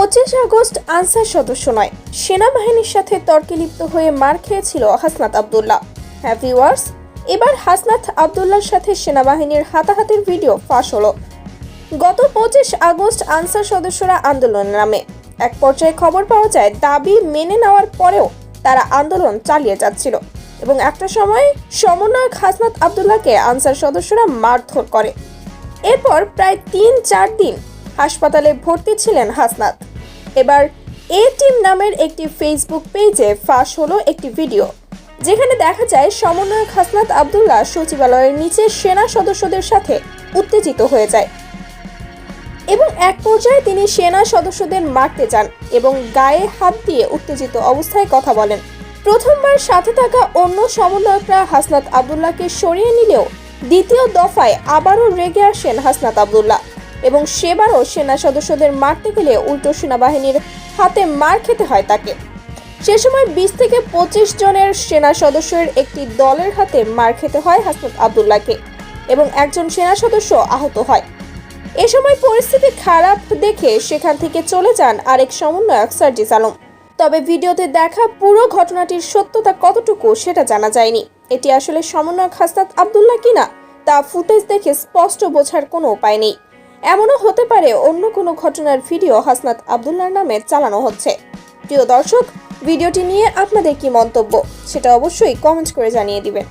পঁচিশ August answer সদস্য নয়। সেনাবাহিনীর সাথে তর্কে লিপ্ত হয়ে মার খেয়েছিল হাসনাত আবদুল্লাহ। হ্যাঁ ভিউয়ার্স এবার হাসনাত আবদুল্লাহর সাথে সেনাবাহিনীর হাতাহাতির ভিডিও ফাঁস হলো। গত পঁচিশ আগস্ট আনসার সদস্যরা আন্দোলন নামে। এক পর্যায়ে খবর পাওয়া যায়, দাবি মেনে নেওয়ার পরেও তারা আন্দোলন চালিয়ে যাচ্ছিল এবং একটা সময় সমন্বয়ক হাসনাত আবদুল্লাহকে আনসার সদস্যরা মারধর করে। এরপর প্রায় তিন চার দিন হাসপাতালে ভর্তি ছিলেন হাসনাত। এবার এ টিম নামের একটি ফেসবুক পেজে ফাঁস হলো একটি ভিডিও যেখানে দেখা যায় সমন্বয়ক হাসনাত আবদুল্লাহ সচিবালয়ের নিচে সেনা সদস্যদের সাথে উত্তেজিত হয়ে যায় এবং এক পর্যায়ে তিনি সেনা সদস্যদের মারতে যান এবং গায়ে হাত দিয়ে উত্তেজিত অবস্থায় কথা বলেন। প্রথমবার সাথে থাকা অন্য সমন্বয়করা হাসনাত আবদুল্লাহকে সরিয়ে নিলেও দ্বিতীয় দফায় আবারও রেগে আসেন হাসনাত আবদুল্লাহ। এবং সেবারও সেনা সদস্যদের মারতে গেলে উল্টো সেনাবাহিনীর হাতে মার খেতে হয় তাকে। সে সময় বিশ থেকে পঁচিশ জনের সেনা সদস্যের একটি দলের হাতে মার খেতে হয় হাসনাত আবদুল্লাহকে এবং একজন সেনা সদস্য আহত হয়। এ সময় পরিস্থিতি খারাপ দেখে সেখান থেকে চলে যান আরেক সমন্বয়ক সার্জিস আলম। তবে ভিডিওতে দেখা পুরো ঘটনাটির সত্যতা কতটুকু সেটা জানা যায়নি। এটি আসলে সমন্বয়ক হাসনাত আবদুল্লাহ কিনা তা ফুটেজ দেখে স্পষ্ট বোঝার কোনো উপায় নেই। এমনও হতে পারে অন্য কোনো ঘটনার ভিডিও হাসনাত আবদুল্লার নামে চালানো হচ্ছে। প্রিয় দর্শক, ভিডিওটি নিয়ে আপনাদের কি মন্তব্য? সেটা অবশ্যই কমেন্ট করে জানিয়ে দিবেন।